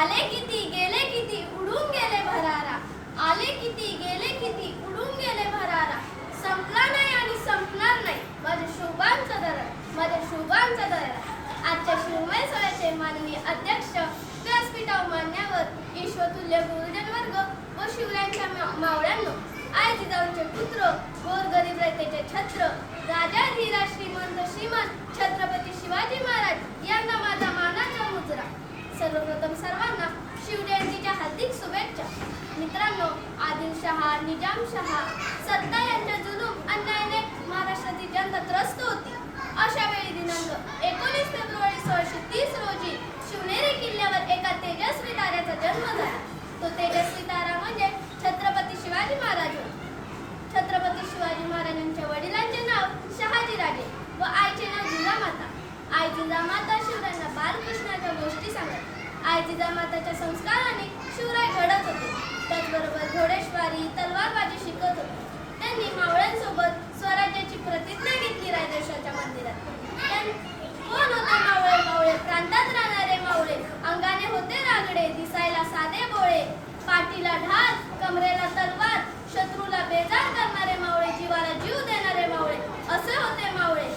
आले किती गेले किती उडून गेले भरारा. आले किती गेले किती उडून गेले भरारा. संपला नाही आणि संपणार नाही. माझ्या शोभांचं धरण माझ्या शोभांचं धरण. आजच्या शिवमय सोयाचे माननीय अध्यक्ष व्यासपीठावर मान्यवर ईश्वतुल्य गुरुजन वर्ग व शिवरायांच्या मा- मावळ्यांनो आई जिजाऊंचे पुत्र गोरगरीब रयतेचे छत्र राजा धीरा श्रीमंत श्रीमान छत्रपती शिवाजी महाराज यांना माझा मानाचा मुजरा. सर्वप्रथम सर्वांना शिवजयंतीच्या हार्दिक शुभेच्छा. मित्रांनो आदिलशहा निजामशहा सत्ता यांच्या जुलूम अन्यायाने महाराष्ट्राची जनता त्रस्त होती. अशा वेळी दिनांक एकोणीस फेब्रुवारी सोळाशे तीस रोजी शिवनेरी किल्ल्यावर एका तेजस्वी ताऱ्याचा जन्म झाला. तो तेजस्वी तारा म्हणजे छत्रपती शिवाजी महाराज. छत्रपती शिवाजी महाराजांच्या वडिलांचे नाव शहाजी राजे व आईचे नाव जिजामाता. आई जिजामाता शिवरायांना बालकृष्णाच्या गोष्टी सांगत. आई जिजामाताच्या संस्काराने शिवराय घडत होते. त्याचबरोबर घोडेश्वारी तलवारबाजी शिकत होते. त्यांनी मावळ्यांसोबत स्वराज्याची प्रतिज्ञा घेतली रायदेशाच्या मंदिरात. कोण होते मावळे? मावळे प्रांतात राहणारे मावळे. अंगाने होते रागडे दिसायला साधे बोळे. पाठीला ढाल कमरेला तलवार शत्रूला बेजार करणारे मावळे जीवाला जीव देणारे मावळे असे होते मावळे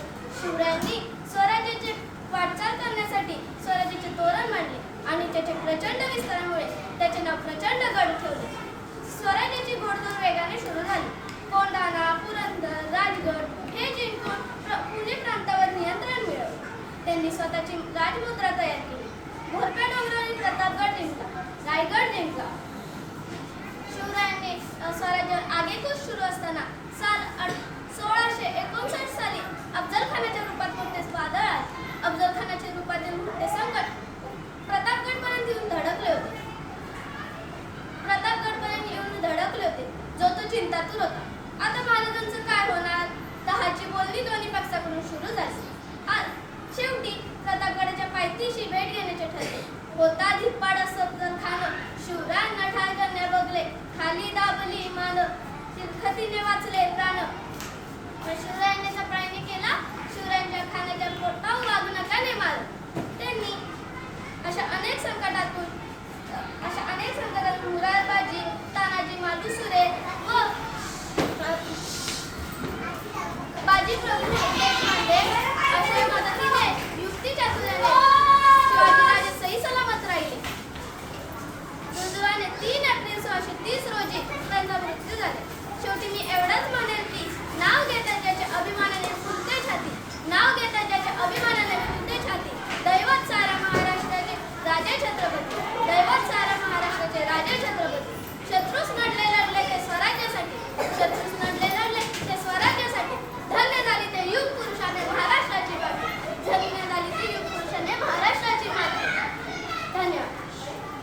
शिवरायांनी स्वराज्याची वाटचाल करण्यासाठी स्वराज्याचे तोरण मांडले आणि त्याचे प्रचंड विस्तारामुळे त्याचे नाव प्रचंड गड ठेवले. स्वराज्याची घोडदौड वेगाने सुरू झाली. कोंढाणा पुरंदर राजगड हे जिंकून प्र- पुणे प्रांतावर नियंत्रण मिळवले. त्यांनी स्वतःची राजमुद्रा तयार केली. घोरप्या डोंगरावरील प्रतापगड जिंकला. रायगड जिंकला. शिवरायांनी स्वराज्यावर स्वराज्य आगेकूच सुरू असताना चिंतातूर होता. आता महाराजांचं काय होणार? दहाची बोलणी दोन्ही पक्षाकडून सुरू झाली. आज शेवटी प्रतापगडाच्या पायथीशी भेट घेण्याचे ठरले. होता धिप्पाड सफदर खान शिवरायांना ठार करण्या बघले. खाली दाबली मान तिरखतीने वाचले प्राण. शिवरायांनी सफळाने केला शिवरायांच्या खानाच्या पोटावर वागू नकाने नाही त्यांनी सोळाशे तीस रोजी त्यांचा मृत्यू झाले. शेवटी मी एवढंच म्हणेल की